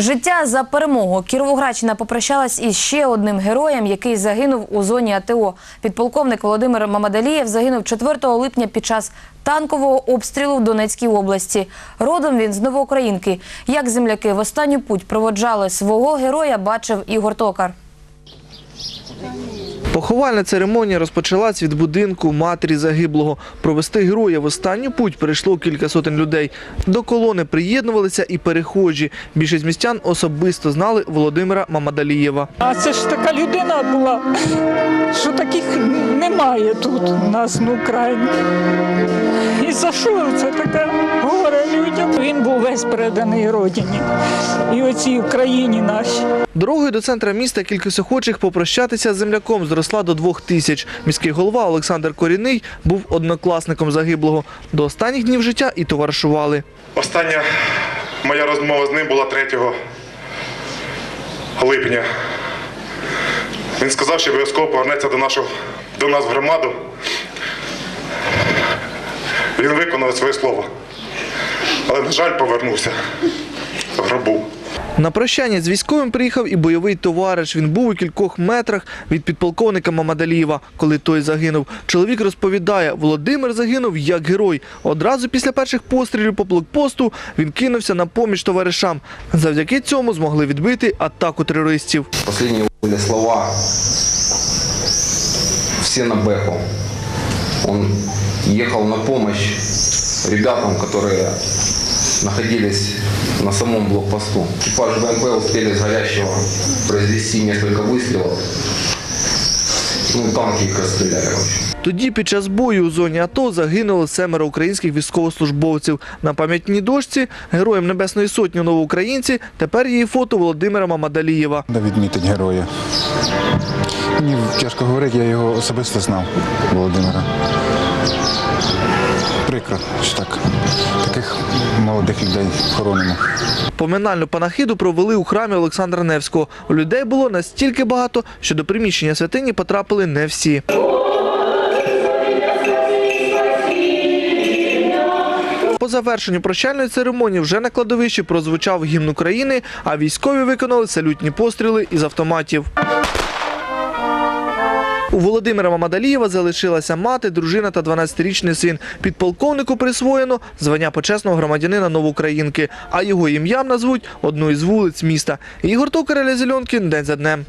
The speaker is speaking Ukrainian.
Життя за перемогу. Кіровоградщина попрощалась із ще одним героєм, який загинув у зоні АТО. Підполковник Володимир Мамадалієв загинув 4 липня під час танкового обстрілу в Донецькій області. Родом він з Новоукраїнки. Як земляки в останню путь проводжали свого героя, бачив Ігор Токар. Поховальна церемонія розпочалась від будинку матері загиблого. Провести героя в останню путь прийшло кілька сотень людей. До колони приєднувалися і перехожі. Більшість містян особисто знали Володимира Мамадалієва. А це ж така людина була, що таких немає тут у нас на Україні. І за що це таке горе весь переданий родині і оцій Україні нашій. Дорогою до центра міста кількість охочих попрощатися з земляком зросла до двох тисяч. Міський голова Олександр Коріний був однокласником загиблого. До останніх днів життя і товаришували. Остання моя розмова з ним була 3 липня. Він сказав, що обов'язково повернеться до, нашого, до нас в громаду. Він виконав своє слово. Але, на жаль, повернувся в гробу. На прощання з військовим приїхав і бойовий товариш. Він був у кількох метрах від підполковника Мамадалієва, коли той загинув. Чоловік розповідає, Володимир загинув як герой. Одразу після перших пострілів по блокпосту він кинувся на поміч товаришам. Завдяки цьому змогли відбити атаку терористів. Последние были слова все на бэху. Он ехал на помощь ребятам, которые находились на самом блокпосту. Экипаж БМП успели с горящего произвести несколько выстрелов. Ну, танки их расстреляли, в общем. Тоді під час бою у зоні АТО загинуло семеро українських військовослужбовців. На пам'ятній дошці героям Небесної Сотні новоукраїнці тепер є і фото Володимира Мамадалієва. Треба відмітити героя. Мені тяжко говорити, я його особисто знав, Володимира. Прикро, що так, таких молодих людей хоронимо. Поминальну панахиду провели у храмі Олександра Невського. Людей було настільки багато, що до приміщення святині потрапили не всі. По завершенню прощальної церемонії вже на кладовищі прозвучав гімн України, а військові виконали салютні постріли із автоматів. Володимира Мамадалієва залишилася мати, дружина та 12-річний син. Підполковнику присвоєно звання почесного громадянина Новоукраїнки, а його ім'ям назвуть одну із вулиць міста. Ігор Токар, Зеленкін, день за днем.